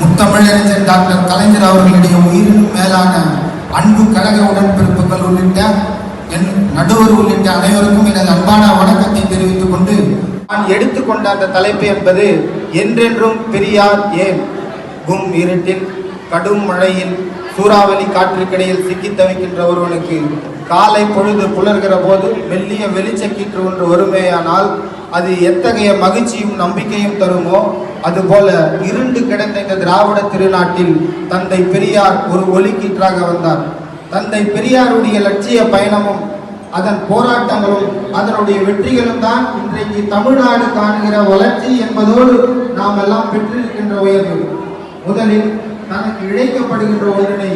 முத்தமிழறிஞர் டாக்டர் கலைஞர் அவர்களுடைய உயிரினும் மேலான அன்பு கழக உடன்பிறப்புகள் உள்ளிட்ட என் நடுவர் உள்ளிட்ட அனைவருக்கும் எனது அன்பான வணக்கத்தை தெரிவித்துக் கொண்டு நான் எடுத்துக்கொண்ட அந்த தலைப்பு என்பது என்றென்றும் பெரியார் ஏன்? கும் இருட்டில் கடும் மழையில் சூறாவளி காற்றுக்கிடையில் சிக்கித் தவிக்கின்ற ஒருவனுக்கு காலை பொழுது புலர்கிற போது மெல்லிய வெளிச்சக்கீற்று ஒன்று வருமேயானால் அது எத்தகைய மகிழ்ச்சியும் நம்பிக்கையும் தருமோ? அதுபோல இருண்டு கிடந்த இந்த திராவிட திருநாட்டில் தந்தை பெரியார் ஒரு ஒலிக்கீற்றாக வந்தார். தந்தை பெரியாருடைய லட்சிய பயணமும் அதன் போராட்டங்களும் அதனுடைய வெற்றிகளும் தான் இன்றைக்கு தமிழ்நாடு காணுகிற வளர்ச்சி என்பதோடு நாம் எல்லாம் பெற்றிருக்கின்ற உயர்வு. முதலில் தனக்கு இழைக்கப்படுகின்ற ஒன்றினை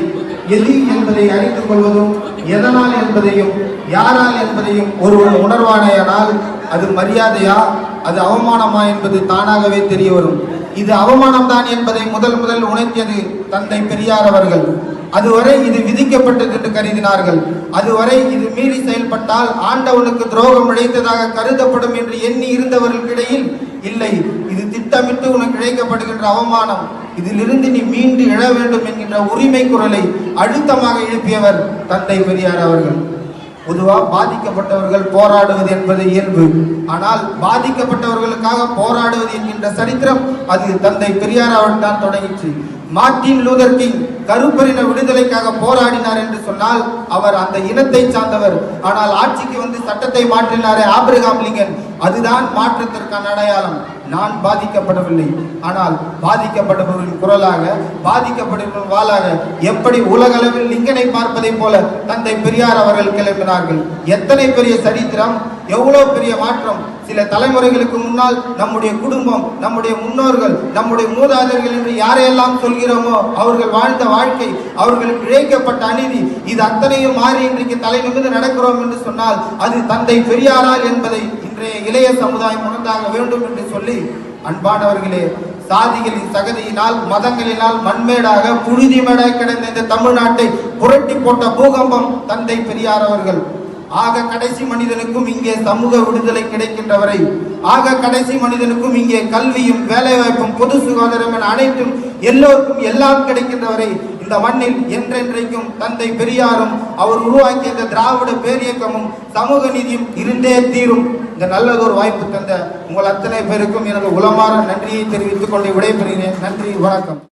எது என்பதை அறிந்து கொள்வதும் எதனால் என்பதையும் யாரால் என்பதையும் ஒருவர் உணர்வானையானால் அது மரியாதையா? அது அவமானமா என்பது தானாகவே தெரிய வரும் இது அவமானம்தான் என்பதை முதல் முதல் உணர்த்தியது தந்தை பெரியார் அவர்கள். அதுவரை இது விதிக்கப்பட்டது என்று கருதினார்கள். அதுவரை இது மீறி செயல்பட்டால் ஆண்டவனுக்கு துரோகம் இழைத்ததாக கருதப்படும் என்று எண்ணி இருந்தவர்களுக்கிடையில் இல்லை. இது திட்டமிட்டு உனக்கு இழைக்கப்படுகின்ற அவமானம். இதிலிருந்து நீ மீண்டு எழ வேண்டும் என்கின்ற உரிமை குரலை அழுத்தமாக எழுப்பியவர் தந்தை பெரியார் அவர்கள். பொதுவாக பாதிக்கப்பட்டவர்கள் போராடுவது என்பது இயல்பு. ஆனால் பாதிக்கப்பட்டவர்களுக்காக போராடுவது என்கின்ற சரித்திரம் அது தந்தை பெரியார் அவன் தான் தொடங்கிச்சு மார்டின் லூதர் கிங் கருப்பரின விடுதலைக்காக போராடினார் என்று சொன்னால் அவர் அந்த இனத்தை சார்ந்தவர். ஆனால் ஆட்சிக்கு வந்து சட்டத்தை மாற்றினாரே ஆப்ரஹாம் லிங்கன். அதுதான் மாற்றத்திற்கான அடையாளம். நான் பாதிக்கப்படவில்லை. ஆனால் பாதிக்கப்பட்டவர்களின் குரலாக பாதிக்கப்பட்டவர்களின் வாளாக எப்படி உலகளவில் லிங்கனை பார்ப்பதைப் போல தந்தை பெரியார் அவர்கள் கிளம்பினார்கள். எத்தனை பெரிய சரித்திரம்? எவ்வளவு பெரிய மாற்றம்? சில தலைமுறைகளுக்கு முன்னால் நம்முடைய குடும்பம் நம்முடைய முன்னோர்கள் நம்முடைய மூதாதையர்கள் என்று யாரையெல்லாம் சொல்கிறோமோ அவர்கள் வாழ்ந்த வாழ்க்கை அவர்களுக்கு இழைக்கப்பட்ட அநீதி இது அத்தனையும் மாறி இன்றைக்கு தலை நிமிர்ந்து நடக்கிறோம் என்று சொன்னால் அது தந்தை பெரியாரால் என்பதை இன்றைய இளைய சமுதாயம் உணர்ந்தாக வேண்டும் என்று சொல்லி அன்பானவர்களே சாதிகளின் சகதியினால் மதங்களினால் மண்மேடாக புழுதி மேடாய் கிடந்த இந்த தமிழ்நாட்டை புரட்டி போட்ட பூகம்பம் தந்தை பெரியார் அவர்கள். ஆக கடைசி மனிதனுக்கும் இங்கே சமூக விடுதலை கிடைக்கின்றவரை ஆக கடைசி மனிதனுக்கும் இங்கே கல்வியும் வேலைவாய்ப்பும் பொது சுகாதாரம் என அனைத்தும் எல்லோருக்கும் எல்லாம் கிடைக்கின்றவரை இந்த மண்ணில் என்றென்றைக்கும் தந்தை பெரியாரும் அவர் உருவாக்கிய இந்த திராவிட பேரியக்கமும் சமூக நீதியும் இருந்தே தீரும். இந்த நல்லதொரு வாய்ப்பு தந்த உங்கள் அத்தனை பேருக்கும் எனது உளமாற நன்றியை தெரிவித்துக் கொண்டு விடைபெறுகிறேன். நன்றி வணக்கம்.